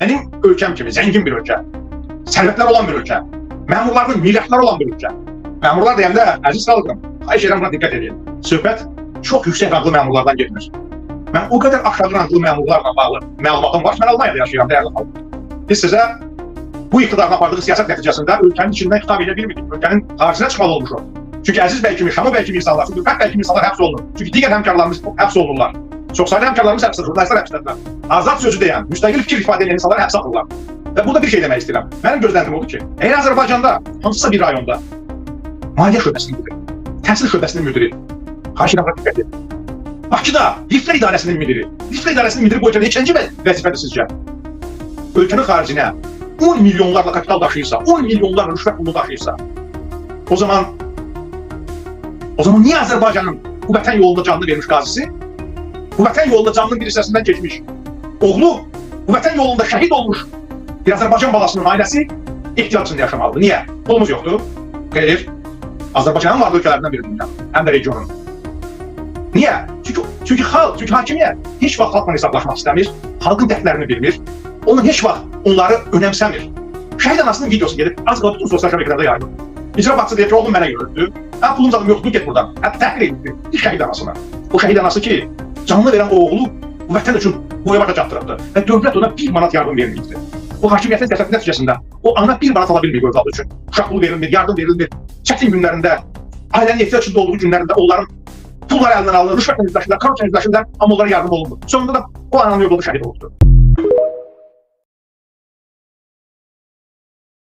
Mənim ölkəm kimi zəngin bir ölkə, sərvətlər olan bir ölkə, məmurlarının milyardlar olan bir ölkə. Məmurlar deyəndə əziz xalqım, xahiş edirəm buna diqqət edin. Söhbət çox yüksək ranglı məmurlardan getmir. Mən o qədər aşağı ranglı məmurlarla bağlı məlumatım var. Mən Almaniyada yaşayıram, dəyərli xalqım. Biz sizə bu iqtidarın apardığı siyasət nəticəsində ölkənin içindən xitab edə bilmirdik. Ölkənin xaricinə çıxmalı olmuşuq. Çünki Əziz bəy kimi, Şamil bəy kimi insanlar, Fülkət bəy kimi insanlar həbs olunur. Çünki digər həmkarlarımız həbs olunurlar. Çoxsaylı həmkarlarımız həbs olunur, jurnalistlər həbsdədirlər. Azad sözü deyən, müstəqil fikir ifadə edən insanlar həbs alırlar. Və burada bir şey demək istəyirəm. Mənim gözləntim odur ki, əgər Azərbaycanda hansısa bir rayonda maliyyə şöbəsinin müdiri, təhsil şöbəsinin müdiri, xahiş edirəm diqqət edin. Bakıda Liflər İdarəsinin müdiri, Liflər İdarəsinin müdiri bu ölkədə neçənci və- vəzifədir sizcə? Ölkənin xaricinə 10 milyonlarla kapital daşıyırsa, 10 milyonlarla rüşvət pulu daşıyırsa, o zaman o zaman niyə Azərbaycanın bu vətən yolunda canını vermiş qazisi, bu vətən yolunda canının bir hissəsindən keçmiş, oğlu bu vətən yolunda şəhid olmuş bir Azərbaycan balasının ailəsi ehtiyat içində yaşamalıdır. Niyə? Pulumuz yoxdur. Xeyr. Azərbaycanın varlı ölkələrindən biridir, həm də regionun. Niyə? Çünki çünki xalq, çünki hakimiyyət heç vaxt xalqla hesablaşmaq istəmir, xalqın dərdlərini bilmir, onun heç vaxt onları önəmsəmir. Şəhid anasının videosu gedib az qala bütün sosial şəbəkələrdə yayılır. İcra başçısı deyir ki, oğlum mənə göründü. Hə pulum zadım yoxdur, get buradan. Hə təhqir edildi. Şəhid anasına. O şəhid anası ki, canını verən o oğlu bu vətən üçün boya başa çatdırıbdı və dövlət ona bir manat yardım vermirdi. O hakimiyyətin qəsəti nəticəsində o ana bir manat ala bilmir övladı üçün. Uşaq pulu verilmir, yardım verilmir. Çətin günlərində, ailənin ehtiyac içində olduğu günlərində onların pulları əlindən alınır, rüşvətlə üzləşirlər, korrupsiya üzləşirlər, amma onlara yardım olunmur. Sonunda da o ananın övladı şəhid oldu.